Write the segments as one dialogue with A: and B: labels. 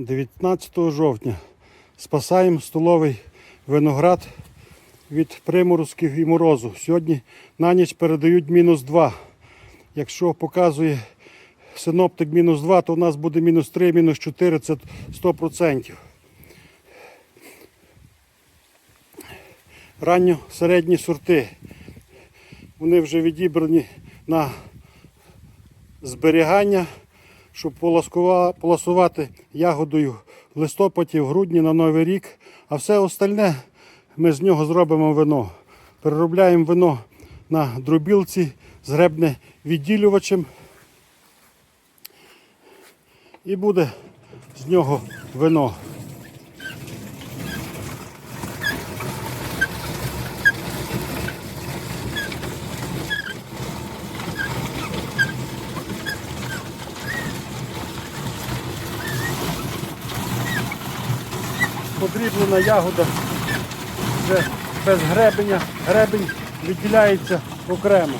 A: 19 жовтня спасаємо столовий виноград від приморозків і морозу. Сьогодні на ніч передають мінус 2. Якщо показує синоптик мінус 2, то у нас буде мінус 3, мінус 4, це 100%. Ранньо середні сорти. Вони вже відібрані на зберігання, щоб полосувати ягодою в листопаді, в грудні на Новий рік. А все остальне ми з нього зробимо вино. Переробляємо вино на дробілці з гребне відділювачем. І буде з нього вино. Подріблена ягода вже без гребеня. Гребень відділяється окремо.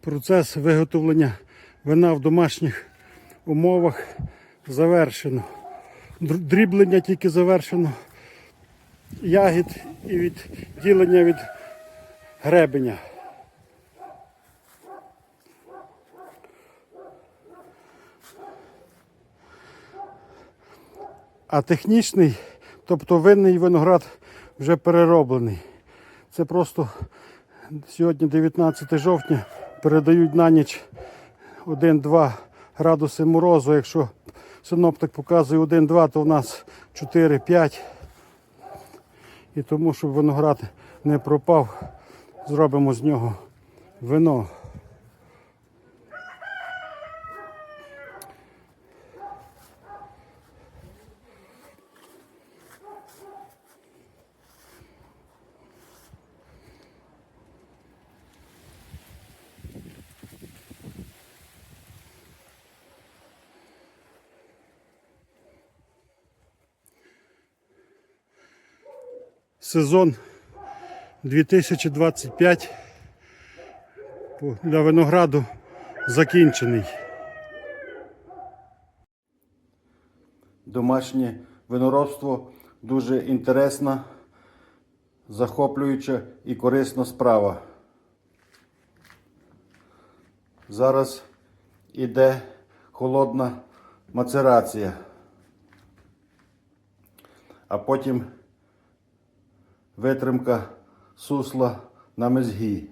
A: Процес виготовлення вина в домашніх умовах завершено. Дріблення тільки завершено ягід і відділення від гребеня. А технічний, тобто винний виноград вже перероблений. Це просто сьогодні 19 жовтня передають на ніч 1-2 градуси морозу. Якщо синоптик показує 1-2, то у нас 4-5. І тому, щоб виноград не пропав, зробимо з нього вино. Сезон 2025 для винограду закінчений. Домашнє виноробство дуже інтересна, захоплююча і корисна справа. Зараз іде холодна мацерація, а потім витримка сусла на мезгі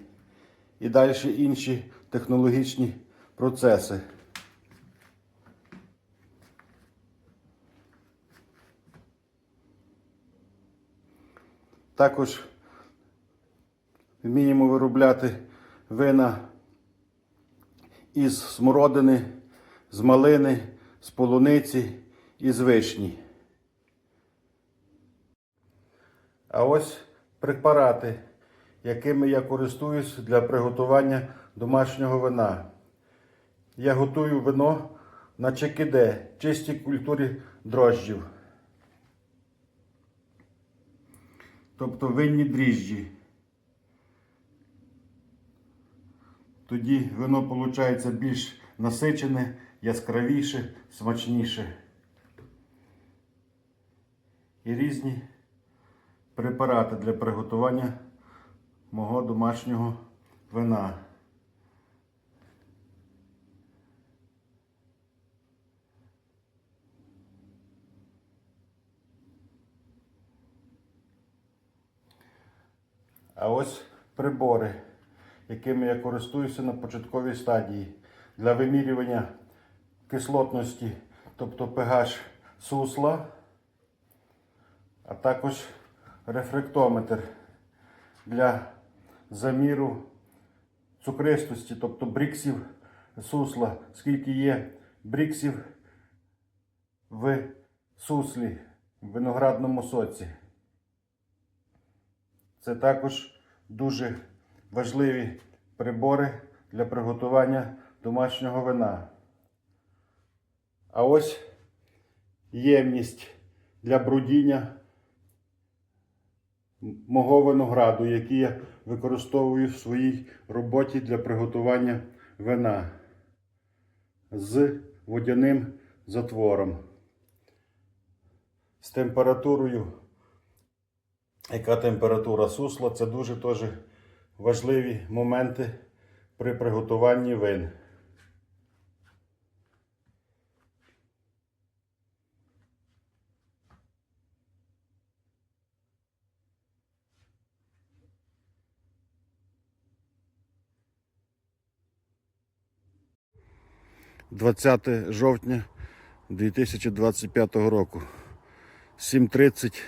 A: і далі інші технологічні процеси. Також вміємо виробляти вина із смородини, з малини, з полуниці і з вишні. А ось препарати, якими я користуюсь для приготування домашнього вина. Я готую вино на чекіде, чистій культурі дрожджів. Тобто винні дріжджі. Тоді вино виходить більш насичене, яскравіше, смачніше. І різні препарати для приготування мого домашнього вина. А ось прибори, якими я користуюся на початковій стадії для вимірювання кислотності, тобто pH сусла, а також рефрактометр для заміру цукристості, тобто бріксів сусла, скільки є бріксів в суслі, в виноградному соці. Це також дуже важливі прибори для приготування домашнього вина. А ось ємність для брудіння мого винограду, який я використовую в своїй роботі для приготування вина з водяним затвором. З температурою, яка температура сусла, це дуже теж важливі моменти при приготуванні вин. «20 жовтня 2025 року. 7.30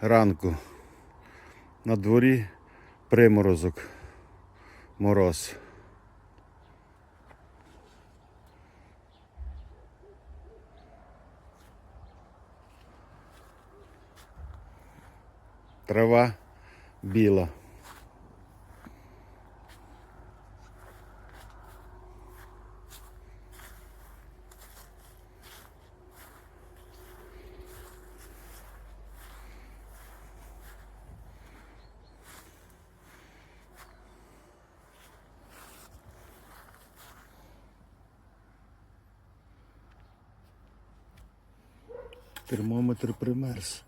A: ранку. На дворі приморозок. Мороз. Трава біла. Термометр примерз.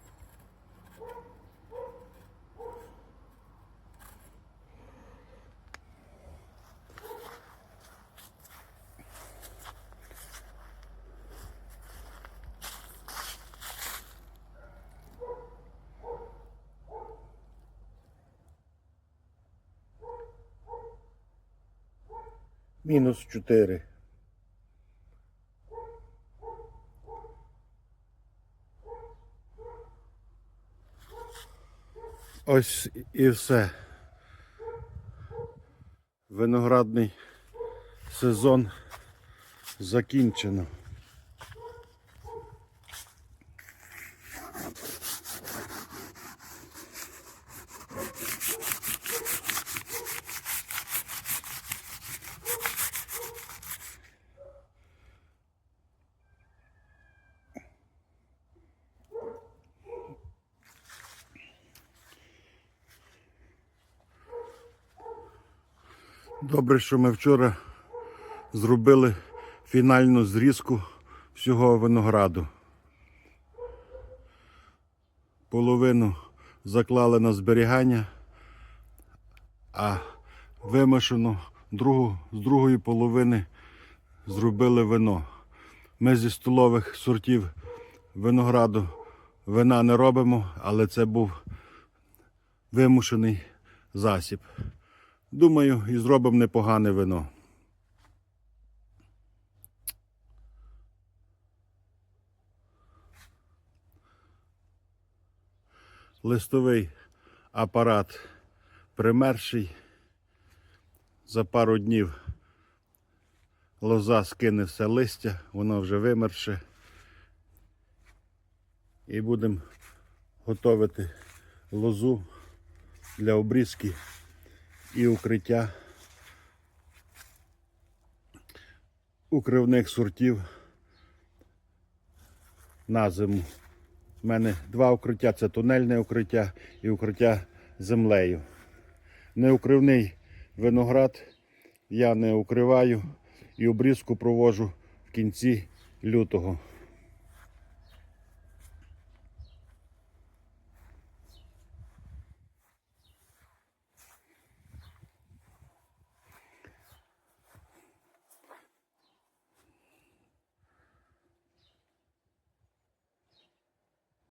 A: Мінус 4. Ось і все. Виноградний сезон закінчено. Добре, що ми вчора зробили фінальну зрізку всього винограду. Половину заклали на зберігання, а вимашену другу, з другої половини зробили вино. Ми зі столових сортів винограду вина не робимо, але це був вимушений засіб. Думаю, і зробимо непогане вино. Листовий апарат примерший. За пару днів лоза скине все листя, воно вже вимерше. І будемо готувати лозу для обрізки і укриття укривних сортів на зиму. У мене два укриття це тунельне укриття і укриття землею. Неукривний виноград я не укриваю і обрізку провожу в кінці лютого.